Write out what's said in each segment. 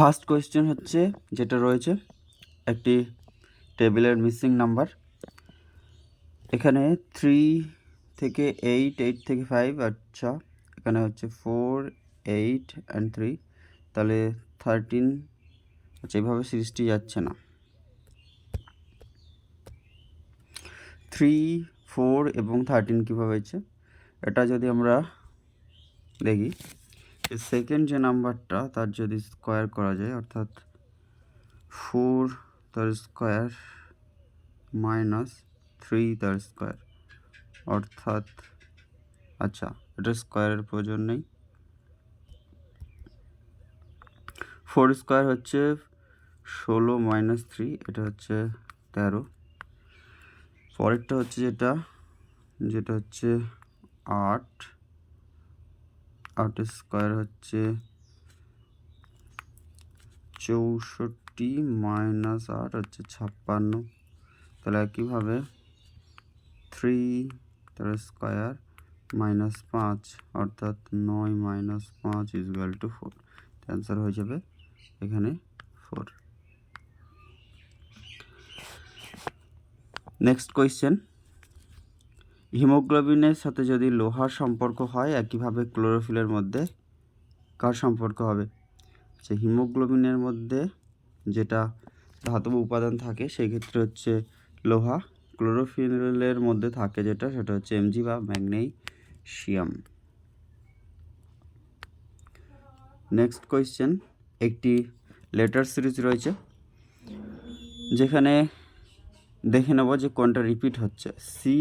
First question হচ্ছে, যেটা রয়েছে, একটি টেবিলের মিসিং নাম্বার। এখানে থ্রি থেকে এইট এইট থেকে ফাইভ আচ্ছা। এখানে হচ্ছে ফোর এইট অ্যান্ড থ্রি তাহলে থার্টিন আচ্ছা এইভাবে সিরিজটি যাচ্ছে না। থ্রি ফোর এবং থার্টিন কীভাবে হয়েছে? এটা যদি আমরা দেখি। সেকেন্ড যে নাম্বারটা তার যদি স্কোয়ার করা যায়, অর্থাৎ ফোর তার স্কোয়ার মাইনাস থ্রি তার স্কোয়ার অর্থাৎ আচ্ছা এটা স্কোয়ারের প্রয়োজন নেই। ফোর স্কোয়ার হচ্ছে ষোলো মাইনাস থ্রি এটা হচ্ছে তেরো। পরেরটা হচ্ছে যেটা যেটা হচ্ছে আট। আট স্কোয়ার হচ্ছে চৌষট্টি মাইনাস আট হচ্ছে ছাপ্পান্ন। তাহলে একইভাবে থ্রি তার স্কোয়ার মাইনাস পাঁচ অর্থাৎ নয় মাইনাস পাঁচ ইজুয়াল টু ফোর অ্যান্সার হয়ে যাবে এখানে ফোর নেক্সট কোয়েশ্চেন হিমোগ্লোবিনের সাথে যদি লোহার সম্পর্ক হয়, একইভাবে ক্লোরোফিলের মধ্যে কার সম্পর্ক হবে? আচ্ছা হিমোগ্লোবিনের মধ্যে যেটা ধাতব উপাদান থাকে, সেই ক্ষেত্রে হচ্ছে লোহা। ক্লোরোফিলের মধ্যে থাকে যেটা, সেটা হচ্ছে এমজি বা ম্যাগনেশিয়াম নেক্সট কোয়েশ্চেন একটি লেটার সিরিজ রয়েছে, যেখানে দেখে নেব যে কোনটা রিপিট হচ্ছে। সি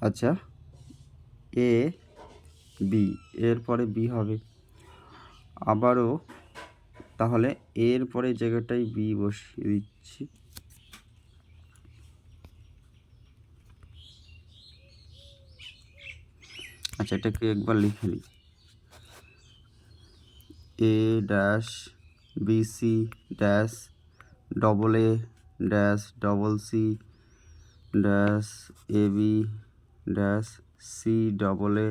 আচ্ছা এ বি এর পরে বি হবে। আবারও তাহলে এর পরে জায়গাটায় বি বসিয়ে দিচ্ছি। আচ্ছা এটাকে একবার লিখে নিই। A dash B C dash double A dash double C dash A B dash C double A,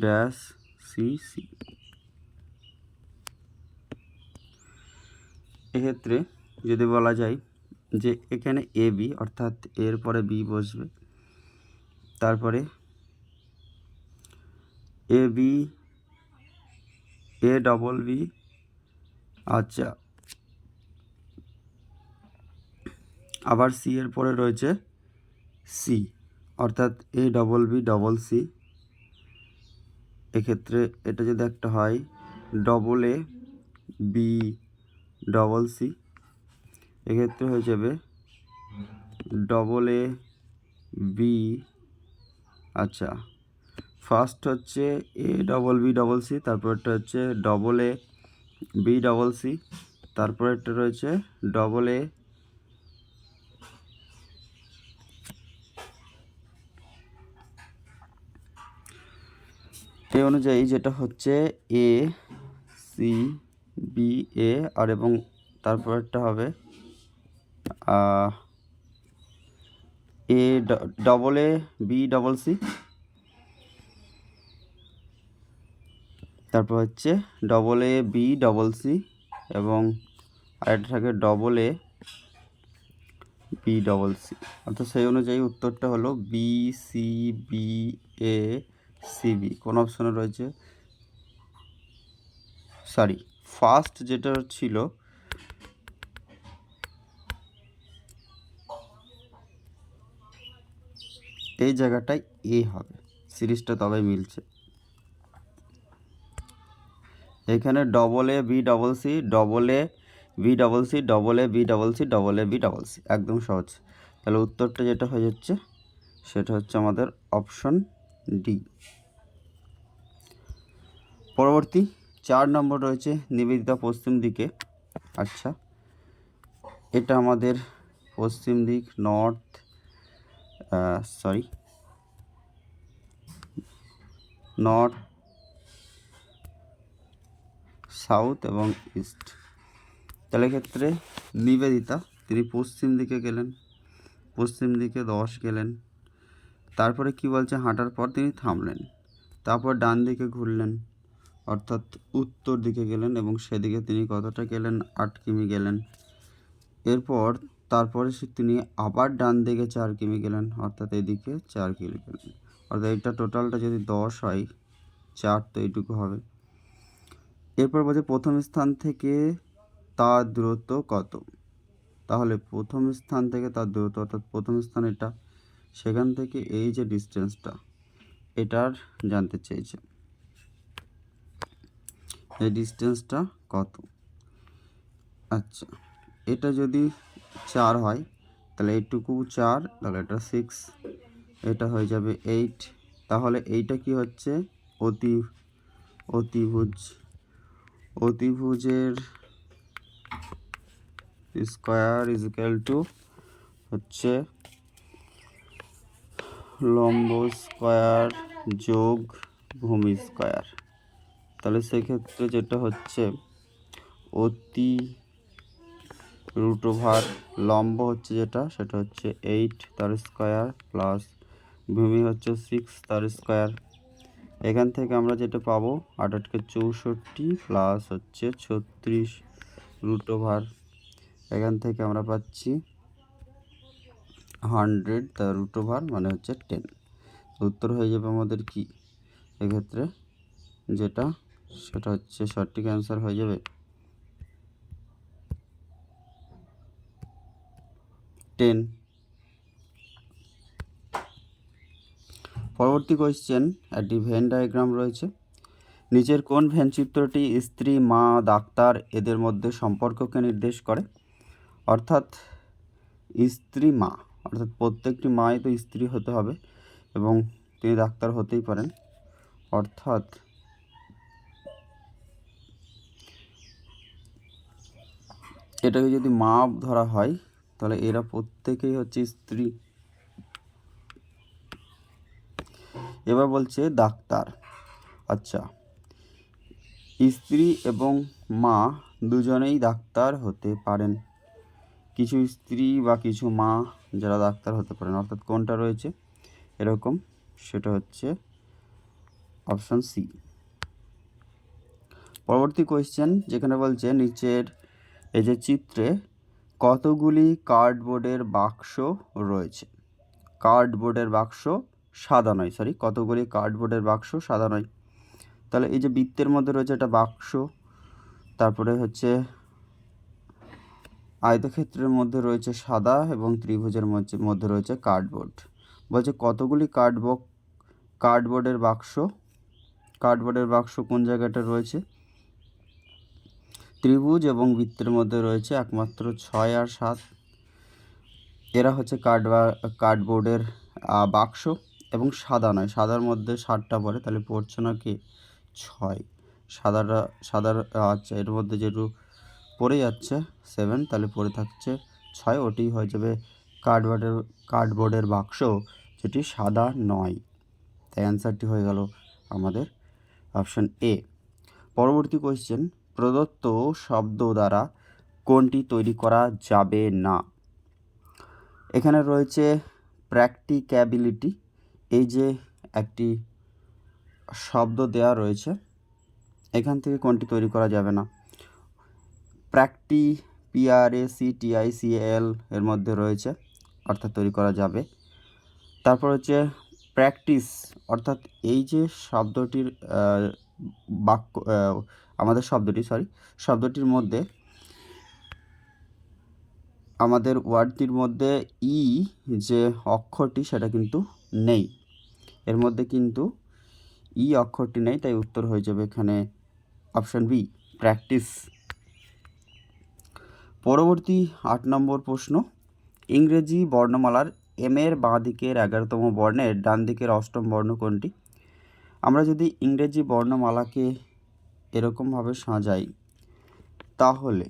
dash C C. এক্ষেত্রে যদি বলা যায় যে এখানে এ বি অর্থাৎ এর পরে বি বসবে, তারপরে A B, A double B আচ্ছা। আবার সি এর পরে রয়েছে সি। অর্থাৎ A double B double C এক্ষেত্রে এটা যদি একটা হয় double A B double C এক্ষেত্রে হয়ে যাবে ডবল এ বি আচ্ছা ফার্স্ট হচ্ছে A double B double C তারপরটা হচ্ছে double A B double C তারপরেরটা রয়েছে ডবল এ এই অনুযায়ী যেটা হচ্ছে এ সি বি এ আর এবং তারপরেরটা হবে A double A B double C তারপর হচ্ছে double A B double C এবং আরেকটা থাকে double A B double C অর্থাৎ সেই অনুযায়ী উত্তরটা হলো B C B A C B, কোন অপশনে রয়েছে? সরি, ফার্স্ট যেটা ছিল, এই জায়গাটায় এ হবে, সিরিজটা তবে মিলছে। এখানে double A B double C double A B double C double A B double C double A B double C একদম সহজ। তাহলে উত্তরটা যেটা হয়ে যাচ্ছে, সেটা হচ্ছে আমাদের অপশন ডি পরবর্তী চার নম্বর রয়েছে নিবেদিতা পশ্চিম দিকে। আচ্ছা এটা আমাদের পশ্চিম দিক নর্থ সরি নর্থ সাউথ এবং ইস্ট তাহলে ক্ষেত্রে নিবেদিতা, তিনি পশ্চিম দিকে গেলেন, পশ্চিম দিকে দশ গেলেন। তারপরে কি বলছে, হাঁটার পর তিনি থামলেন। তারপর ডান দিকে ঘুরলেন, অর্থাৎ উত্তর দিকে গেলেন এবং সেদিকে তিনি কতটা গেলেন, আট কিমি গেলেন। এরপর তারপরে সে তিনি আবার ডান দিকে চার কিমি গেলেন, অর্থাৎ এদিকে চার কিমি গেলেন। অর্থাৎ এটা টোটালটা যদি দশ হয়, চার তো এইটুকু হবে। এরপর বলছে, প্রথম স্থান থেকে তার দূরত্ব কত? তাহলে প্রথম স্থান থেকে তার দূরত্ব, অর্থাৎ প্রথম স্থান এটা সেখান থেকে এই যে ডিস্টেন্সটা এটার জানতে চেয়েছে এই ডিস্টেন্সটা কত? আচ্ছা এটা যদি চার হয়, তাহলে এইটুকু চার, তাহলে এটা সিক্স এটা হয়ে যাবে এইট তাহলে এইটা কি হচ্ছে? অতি, অতিভুজ, অতিভুজের স্কোয়ার ইজ ইকাল টু হচ্ছে লম্ব স্কোয়ার যোগ ভূমি স্কোয়ার। তাহলে সেক্ষেত্রে যেটা হচ্ছে, অতি রুট ওভার লম্ব হচ্ছে যেটা, সেটা হচ্ছে এইট তার স্কোয়ার প্লাস ভূমি হচ্ছে সিক্স তার স্কোয়ার। এখান থেকে আমরা যেটা পাবো আট আটকে চৌষট্টি প্লাস হচ্ছে ছত্রিশ রুট ওভার এখান থেকে আমরা পাচ্ছি হান্ড্রেড, তার রুট ওভার মানে হচ্ছে টেন উত্তর হয়ে যাবে আমাদের কি? এক্ষেত্রে যেটা, সেটা হচ্ছে সঠিক অ্যান্সার হয়ে যাবে টেন পরবর্তী কোয়েশ্চেন একটি ভেন ডায়াগ্রাম রয়েছে। নিচের কোন ভেন চিত্রটি স্ত্রী, মা, ডাক্তার এদের মধ্যে সম্পর্ককে নির্দেশ করে? অর্থাৎ স্ত্রী, মা। অর্থাৎ প্রত্যেকটি মাই তো স্ত্রী হতে হবে এবং তিনি ডাক্তার হতেই পারেন। অর্থাৎ এটাকে যদি মা ধরা হয়, তাহলে এরা প্রত্যেকেই হচ্ছে স্ত্রী। এবার বলছে ডাক্তার। আচ্ছা স্ত্রী এবং মা দুজনেই ডাক্তার হতে পারেন। কিছু স্ত্রী বা কিছু মা যারা ডাক্তার হতে পারেন, অর্থাৎ কোনটা রয়েছে? এরকম, সেটা হচ্ছে অপশান সি পরবর্তী কোয়েশ্চেন যেখানে বলছে, নিচের এই যে চিত্রে কতগুলি কার্ডবোর্ডের বাক্স রয়েছে? কার্ডবোর্ডের বাক্স সাদা নয় সরি কতগুলি কার্ডবোর্ডের বাক্স সাদা নয়। তাহলে এই যে বৃত্তের মধ্যে রয়েছে একটা বাক্স, তারপরে হচ্ছে আয়তক্ষেত্রের মধ্যে রয়েছে সাদা এবং ত্রিভুজের মধ্যে রয়েছে কার্ডবোর্ড। বলছে কতগুলি কার্ডবোর্ড কার্ডবোর্ডের বাক্স? কার্ডবোর্ডের বাক্স কোন জায়গাটা রয়েছে? ত্রিভুজ এবং বৃত্তের মধ্যে রয়েছে একমাত্র ছয় আর সাত। এরা হচ্ছে কার্ড কার্ডবোর্ডের বাক্স এবং সাদা নয়। সাদার মধ্যে সাতটা পড়ে, তাহলে পড়ছে না কি ছয়? সাদাটা সাদার আচ্ছা এর মধ্যে যেটু পড়ে যাচ্ছে সেভেন তাহলে পড়ে থাকছে ছয়, ওটি হয়ে যাবে কার্ডবোর্ডের কার্ডবোর্ডের বাক্স, যেটি সাদা নয়। তাই অ্যান্সারটি হয়ে গেল আমাদের অপশন এ পরবর্তী কোয়েশ্চেন প্রদত্ত শব্দ দ্বারা কোনটি তৈরি করা যাবে না? এখানে রয়েছে প্র্যাকটিক্যাবিলিটি এই যে একটি শব্দ দেওয়া রয়েছে, এখান থেকে কোনটি তৈরি করা যাবে না? প্র্যাকটি P R A C T I C L এর মধ্যে রয়েছে, অর্থাৎ তৈরি করা যাবে। তারপর হচ্ছে প্র্যাকটিস, অর্থাৎ এই যে শব্দটির বাক্য আমাদের শব্দটি, সরি, শব্দটির মধ্যে, আমাদের ওয়ার্ডটির মধ্যে ই যে অক্ষরটি সেটা কিন্তু নেই। এর মধ্যে কিন্তু ই অক্ষরটি নেই, তাই উত্তর হয়ে যাবে এখানে অপশান বি, প্র্যাকটিস। পরবর্তী আট নম্বর প্রশ্ন, ইংরেজি বর্ণমালার এম এর বাঁ দিকের এগারোতম বর্ণের ডান দিকের অষ্টম বর্ণ কোনটি? আমরা যদি ইংরেজি বর্ণমালাকে এরকমভাবে সাজাই, তাহলে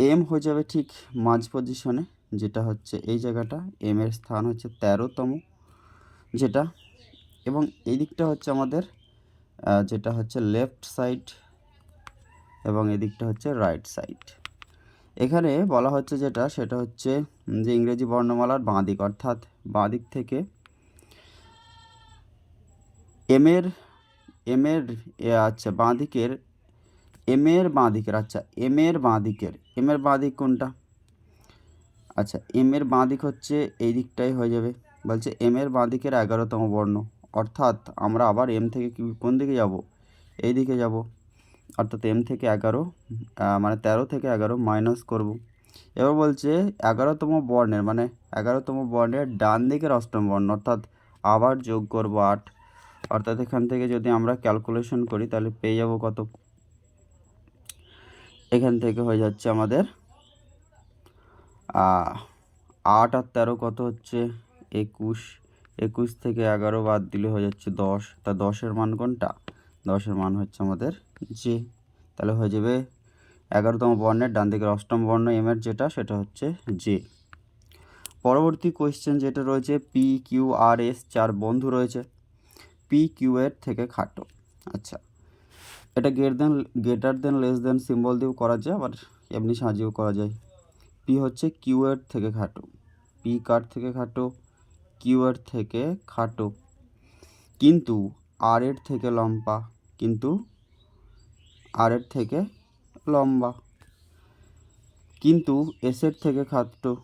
এম হয়ে যাবে ঠিক মাঝ পজিশনে যেটা হচ্ছে এই জায়গাটা, এম এর স্থান হচ্ছে তেরোতম যেটা, এবং এই দিকটা হচ্ছে আমাদের যেটা হচ্ছে লেফট সাইড এবং এদিকটা হচ্ছে রাইট সাইড এখানে বলা হচ্ছে যেটা, সেটা হচ্ছে যে ইংরেজি বর্ণমালার বাঁ দিক, অর্থাৎ বাঁ দিক থেকে এমের এম এর, এ আচ্ছা বাঁ দিকের, এম এর বাঁ দিকের আচ্ছা এম এর বাঁ দিকের, এম এর বাঁ দিক কোনটা? আচ্ছা এম এর বাঁ দিক হচ্ছে এই দিকটাই হয়ে যাবে, বলছে এম এর বাঁ দিকের এগারোতম বর্ণ, অর্থাৎ আমরা আবার এম থেকে কোন দিকে যাব? এই দিকে যাব। অর্থাৎ এম থেকে এগারো মানে তেরো থেকে এগারো মাইনাস করব। এবার বলছে এগারোতম বর্ণের মানে এগারোতম বর্ণের ডান দিকের অষ্টম বর্ণ, অর্থাৎ আবার যোগ করব আট। অর্থাৎ এখান থেকে যদি আমরা ক্যালকুলেশন করি, তাহলে পেয়ে যাব কত? এখান থেকে হয়ে যাচ্ছে আমাদের আট আর তেরো কত হচ্ছে? একুশ। একুশ থেকে এগারো বাদ দিলে হয়ে যাচ্ছে দশ। তা দশের মান কোনটা? দশের মান হচ্ছে আমাদের জে তাহলে হয়ে যাবে এগারোতম বর্ণের ডান দিকের অষ্টম বর্ণ এম এর যেটা, সেটা হচ্ছে জে পরবর্তী কোয়েশ্চেন যেটা রয়েছে পি কিউ আর এস চার বন্ধু রয়েছে। পি কিউ এর থেকে খাটো। আচ্ছা এটা greater than greater than less than symbol দিয়েও করা যায়, আবার এমনি সাজিয়েও করা যায়। পি হচ্ছে কিউ এর থেকে খাটো। পি কার থেকে খাটো? কিউ এর থেকে খাটো। কিন্তু আর এর থেকে লম্বা। কিন্তু আর এর থেকে লম্বা। কিন্তু এস এর থেকে খাটো।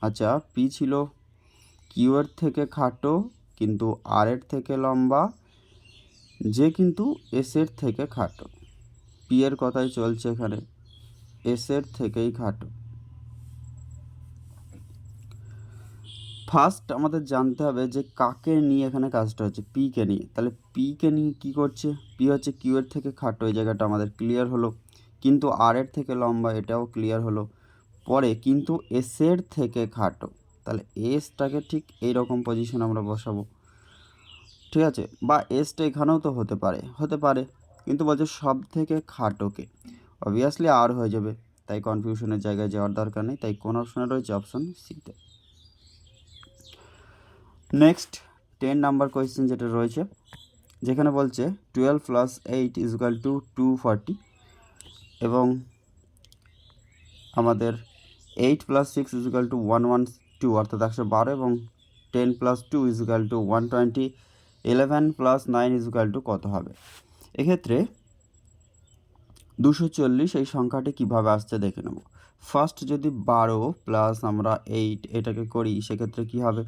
আচ্ছা পি ছিল কিউ এর থেকে খাটো, কিন্তু আর এর থেকে লম্বা, যে কিন্তু এস এর থেকে খাটো। পি এর কথাই চলছে এখানে। এস এর থেকেই খাটো। ফার্স্ট আমাদের জানতে হবে যে কাকে নিয়ে এখানে কাজটা হচ্ছে পি কে নিয়ে। তাহলে পি কে নিয়ে কি করছে? পি হচ্ছে কিউ এর থেকে খাটো, এই জায়গাটা আমাদের ক্লিয়ার হলো। কিন্তু আর এর থেকে লম্বা, এটাও ক্লিয়ার হলো। পরে কিন্তু এস এর থেকে খাটো, তাহলে এসটাকে ঠিক এই রকম পজিশন আমরা বসাবো। ঠিক আছে? বা এসটা এখানেও তো হতে পারে হতে পারে। কিন্তু বলছে সব থেকে খাটোকে অবভিয়াসলি আর হয়ে যাবে, তাই কনফিউশনের জায়গায় যাওয়ার দরকার নেই, তাই কোন অপশনে রয়েছে অপশন সিতে নেক্সট টেন নাম্বার কোয়েশ্চেন যেটা রয়েছে, যেখানে বলছে twelve plus eight equal to two forty এবং আমাদের eight plus six equal to one one two অর্থাৎ একশো বারো এবং ten plus two equal to one twenty eleven plus nine equal to কত হবে? এক্ষেত্রে দুশো চল্লিশ এই সংখ্যাটি কীভাবে আসছে দেখে নেব। ফার্স্ট যদি বারো প্লাস আমরা এইট এটাকে করি, সেক্ষেত্রে কী হবে?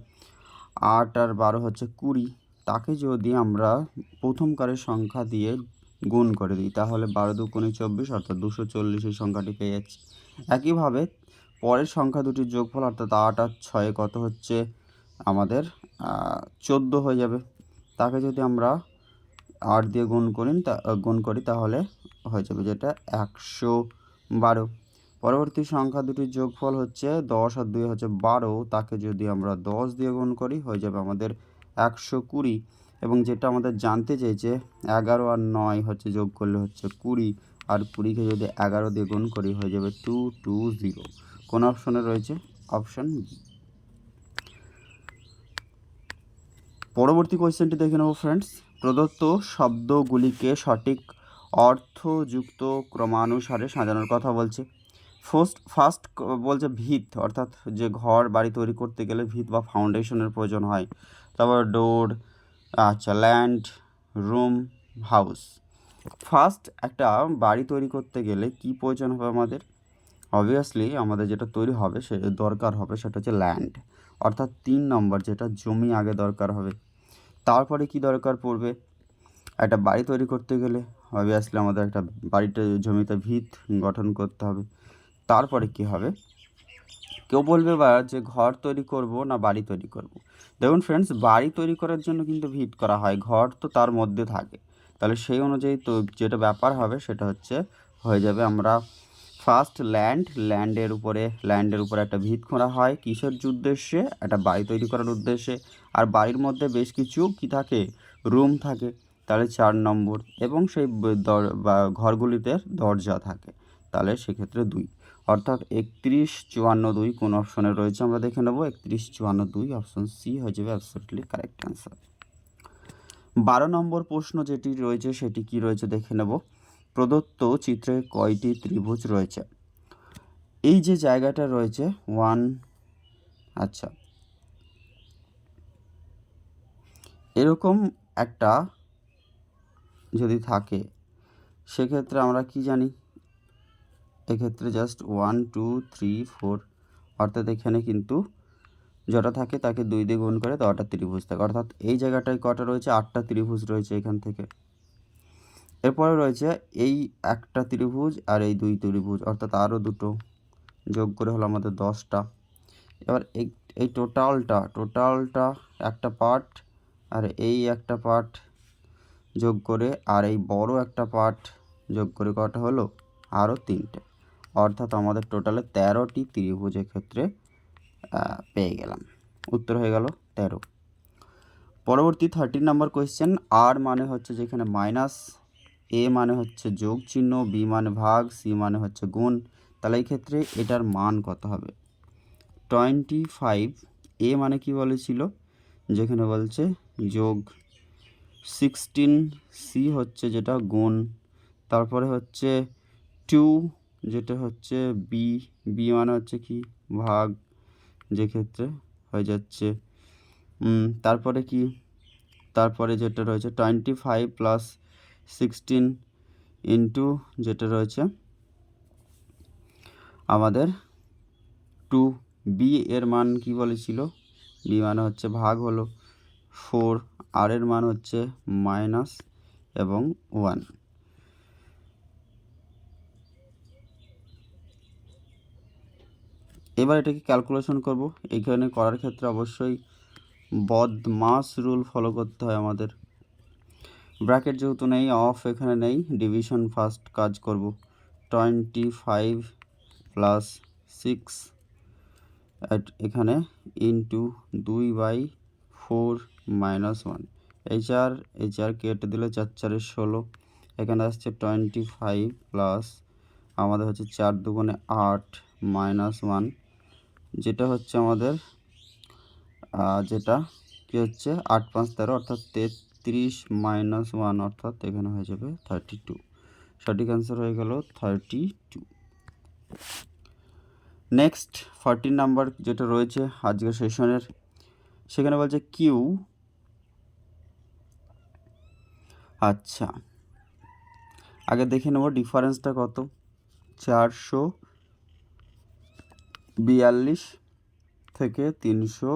আট আর বারো হচ্ছে কুড়ি। তাকে যদি আমরা প্রথমকারের সংখ্যা দিয়ে গুণ করে দিই, তাহলে বারো দুগুণে চব্বিশ অর্থাৎ দুশো চল্লিশ এই সংখ্যাটি পেয়ে যাচ্ছি। একইভাবে পরের সংখ্যা দুটির যোগফল অর্থাৎ আট আর ছয়ে কত হচ্ছে? আমাদের চোদ্দ হয়ে যাবে। তাকে যদি আমরা আট দিয়ে গুণ করি, তা, গুণ করি, তাহলে হয়ে যাবে যেটা একশো বারো। পরবর্তী সংখ্যা দুটির যোগফল হচ্ছে দশ আর দুই হচ্ছে বারো। তাকে যদি আমরা দশ দিয়ে গুণ করি, হয়ে যাবে আমাদের একশো কুড়ি। এবং যেটা আমাদের জানতে চেয়েছে, এগারো আর নয় হচ্ছে যোগ করলে হচ্ছে কুড়ি। আর কুড়িকে যদি এগারো দিয়ে গুণ করি, হয়ে যাবে টু টু, জিরো। কোন অপশনে রয়েছে? Option B. পরবর্তী কোয়েশ্চেনটি দেখে নেব ফ্রেন্ডস। প্রদত্ত শব্দগুলিকে সঠিক অর্থযুক্ত ক্রমানুসারে সাজানোর কথা বলছে। ফার্স্ট ফার্স্ট বলছে ভিত, অর্থাৎ যে ঘর বাড়ি তৈরি করতে গেলে ভিত বা ফাউন্ডেশনের প্রয়োজন হয়। তারপর ডোর আচ্ছা ল্যান্ড, রুম, হাউস। ফার্স্ট একটা বাড়ি তৈরি করতে গেলে কি প্রয়োজন হবে আমাদের? অবভিয়াসলি আমাদের যেটা তৈরি হবে, সে দরকার হবে সেটা হচ্ছে ল্যান্ড। অর্থাৎ তিন নম্বর যেটা জমি আগে দরকার হবে। তারপরে কি দরকার পড়বে? একটা বাড়ি তৈরি করতে গেলে, অবভিয়াসলি আমাদের একটা বাড়িতে জমিতে ভিত গঠন করতে হবে। তারপরে কি হবে? কেউ বলবে বা যে ঘর তৈরি করব না বাড়ি তৈরি করব। দেখুন ফ্রেন্ডস বাড়ি তৈরি করার জন্য কিন্তু ভিট করা হয়, ঘর তো তার মধ্যে থাকে। তাহলে সেই অনুযায়ী তো যেটা ব্যাপার হবে সেটা হচ্ছে, হয়ে যাবে আমরা ফার্স্ট ল্যান্ড ল্যান্ডের উপরে ল্যান্ডের উপরে একটা ভিত করা হয় কিসের উদ্দেশ্যে? একটা বাড়ি তৈরি করার উদ্দেশ্যে। আর বাড়ির মধ্যে বেশ কিছু কি থাকে? রুম থাকে। তাহলে চার নম্বর এবং সেই ঘরগুলিতে দরজা থাকে। তাহলে সেক্ষেত্রে দুই। অর্থাৎ একত্রিশ চুয়ান্ন দুই কোন অপশনে রয়েছে, আমরা দেখে নেব একত্রিশ চুয়ান্ন দুই অপশন সি হয়ে যাবে অ্যাবসলিটলি কারেক্ট অ্যান্সার বারো নম্বর প্রশ্ন যেটি রয়েছে সেটি কি রয়েছে দেখে নেব। প্রদত্ত চিত্রে কয়টি ত্রিভুজ রয়েছে? এই যে জায়গাটা রয়েছে ওয়ান আচ্ছা। এরকম একটা যদি থাকে, সেক্ষেত্রে আমরা কি জানি? এক্ষেত্রে just one two three four অর্থাৎ এখানে কিন্তু যেটা থাকে তাকে দুই দিয়ে গুণ করে দশটা ত্রিভুজ থাকে। অর্থাৎ এই জায়গাটায় কটা রয়েছে? আটটা ত্রিভুজ রয়েছে এখান থেকে। এরপরে রয়েছে এই একটা ত্রিভুজ আর এই দুই ত্রিভুজ, অর্থাৎ আরও দুটো যোগ করে হলো আমাদের দশটা। এবার এই এই টোটালটা টোটালটা একটা পার্ট আর এই একটা পার্ট যোগ করে আর এই বড় একটা পার্ট যোগ করে কটা হলো? আরও তিনটে। অর্থাৎ আমাদের টোটালে তেরোটি ত্রিভুজের ক্ষেত্রে পেয়ে গেলাম। উত্তর হয়ে গেল তেরো। পরবর্তী থার্টিন নাম্বার কোয়েশ্চেন আর মানে হচ্ছে যেখানে মাইনাস এ মানে হচ্ছে যোগ চিহ্ন বি মানে ভাগ সি মানে হচ্ছে গুণ। তাহলে এই ক্ষেত্রে এটার মান কত হবে? টোয়েন্টি ফাইভ এ মানে কি বলেছিল? যেখানে বলছে যোগ। সিক্সটিন সি হচ্ছে যেটা গুণ। তারপরে হচ্ছে টু যেটা হচ্ছে বি বি মানে হচ্ছে কি? ভাগ যে ক্ষেত্রে হয়ে যাচ্ছে। তারপরে কি? তারপরে যেটা রয়েছে twenty five plus sixteen into যেটা রয়েছে আমাদের টু বি এর মান কি বলেছিল? বি মানে হচ্ছে ভাগ হলো ফোর আর এর মান হচ্ছে মাইনাস এবং ওয়ান এবার এটাকে ক্যালকুলেশন করব। এইখানে করার ক্ষেত্রে অবশ্যই বদমাস রুল ফলো করতে হয় আমাদের। ব্র্যাকেট যেহেতু নেই অফ এখানে নেই ডিভিশন ফার্স্ট কাজ করব। টোয়েন্টি ফাইভ প্লাস সিক্স এখানে ইন্টু দুই বাই ফোর মাইনাস ওয়ান এই চার এই চার কেটে দিলে চার চারের ষোলো। এখানে আসছে টোয়েন্টি ফাইভ প্লাস আমাদের হচ্ছে চার দুগুণে আট মাইনাস ওয়ান যেটা হচ্ছে আমাদের যেটা কি হচ্ছে আট পাঁচ তেরো অর্থাৎ তেত্রিশ মাইনাস ওয়ান অর্থাৎ এখানে হয়ে যাবে থার্টি টু। সঠিক অ্যান্সার হয়ে গেল thirty two. Next fourteen number যেটা রয়েছে আজকের সেশনের সেখানে বলছে কিউ আচ্ছা আগে দেখে নেব ডিফারেন্সটা কত। চারশো বিয়াল্লিশ থেকে তিনশো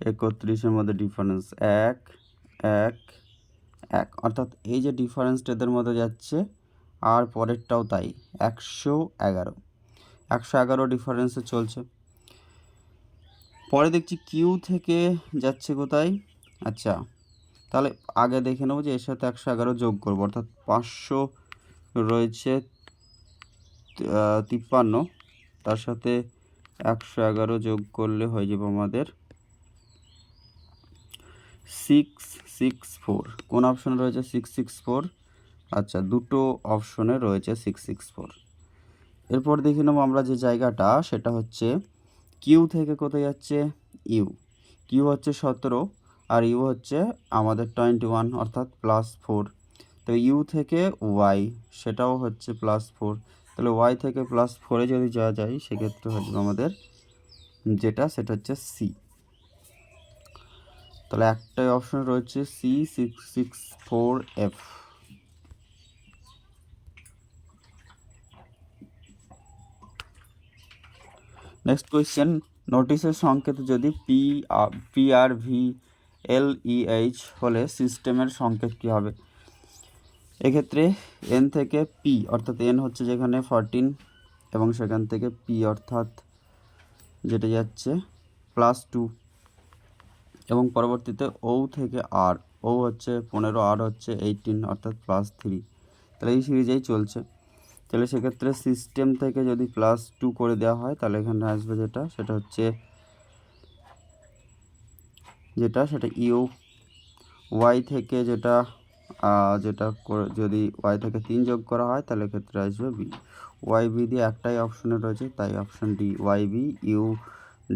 একত্রিশের মধ্যে ডিফারেন্স এক এক এক। অর্থাৎ এই যে ডিফারেন্সটা এদের মধ্যে যাচ্ছে, আর পরেরটাও তাই, একশো এগারো। একশো এগারো ডিফারেন্সে চলছে। পরে দেখছি কিউ থেকে যাচ্ছে কোথায়? আচ্ছা তাহলে আগে দেখে নেব যে এর সাথে একশো এগারো যোগ করব। অর্থাৎ পাঁচশো রয়েছে তিপ্পান্ন। তার সাথে একশো এগারো যোগ করলে হয়ে যাবে আমাদের সিক্স সিক্স ফোর কোন অপশনে রয়েছে সিক্স সিক্স ফোর আচ্ছা দুটো অপশনে রয়েছে সিক্স সিক্স ফোর এরপর দেখে নেব আমরা যে জায়গাটা, সেটা হচ্ছে কিউ থেকে কোথায় যাচ্ছে? ইউ কিউ হচ্ছে সতেরো, আর ইউ হচ্ছে আমাদের টোয়েন্টি ওয়ান অর্থাৎ প্লাস ফোর তো ইউ থেকে ওয়াই সেটাও হচ্ছে প্লাস ফোর তাহলে ওয়াই থেকে প্লাস ফোরে যদি যাওয়া যায়, সেক্ষেত্রে হচ্ছে আমাদের যেটা, সেটা হচ্ছে সি তাহলে একটাই অপশন রয়েছে C six six four F next question নোটিশের সংকেত যদি P P R V L E H হলে সিস্টেমের সংকেত কী হবে? এক্ষেত্রে এন থেকে পি অর্থাৎ এন হচ্ছে যেখানে ফরটিন এবং সেখান থেকে পি অর্থাৎ যেটা যাচ্ছে প্লাস টু এবং পরবর্তীতে ও থেকে আর ও হচ্ছে পনেরো আর হচ্ছে এইটিন অর্থাৎ প্লাস থ্রি তাহলে এই সিরিজেই চলছে। তাহলে সেক্ষেত্রে সিস্টেম থেকে যদি প্লাস টু করে দেওয়া হয়, তাহলে এখানে আসবে যেটা, সেটা হচ্ছে যেটা, সেটা ইউ ওয়াই থেকে যেটা যেটা যদি ওয়াই থেকে তিন যোগ করা হয়, তাহলে ক্ষেত্রে আসবে বি ওয়াই বি দিয়ে একটাই অপশনে রয়েছে, তাই option D Y B U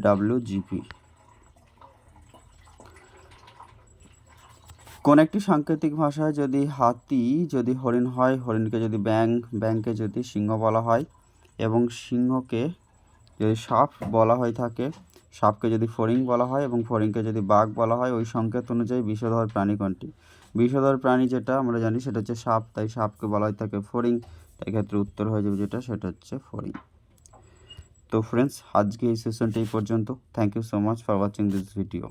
W G P কোন একটি সাংকেতিক ভাষায় যদি হাতি, যদি হরিণ হয়, হরিণকে যদি ব্যাং, ব্যাংকে যদি সিংহ বলা হয়, এবং সিংহকে যদি সাপ বলা হয়ে থাকে, সাপকে যদি ফড়িং বলা হয়, এবং ফড়িংকে যদি বাঘ বলা হয়, ওই সংকেত অনুযায়ী বিষধর প্রাণী কোনটি? বিষধর প্রাণী যেটা আমরা জানি সেটা হচ্ছে সাপ, তাই সাপকে বলা হয় থাকে তাই ক্ষেত্রে উত্তর হয়ে যাবে যেটা, সেটা হচ্ছে ফড়িং। তো ফ্রেন্ডস আজকে এই সেশনটা এই পর্যন্ত। Thank you so much for watching this video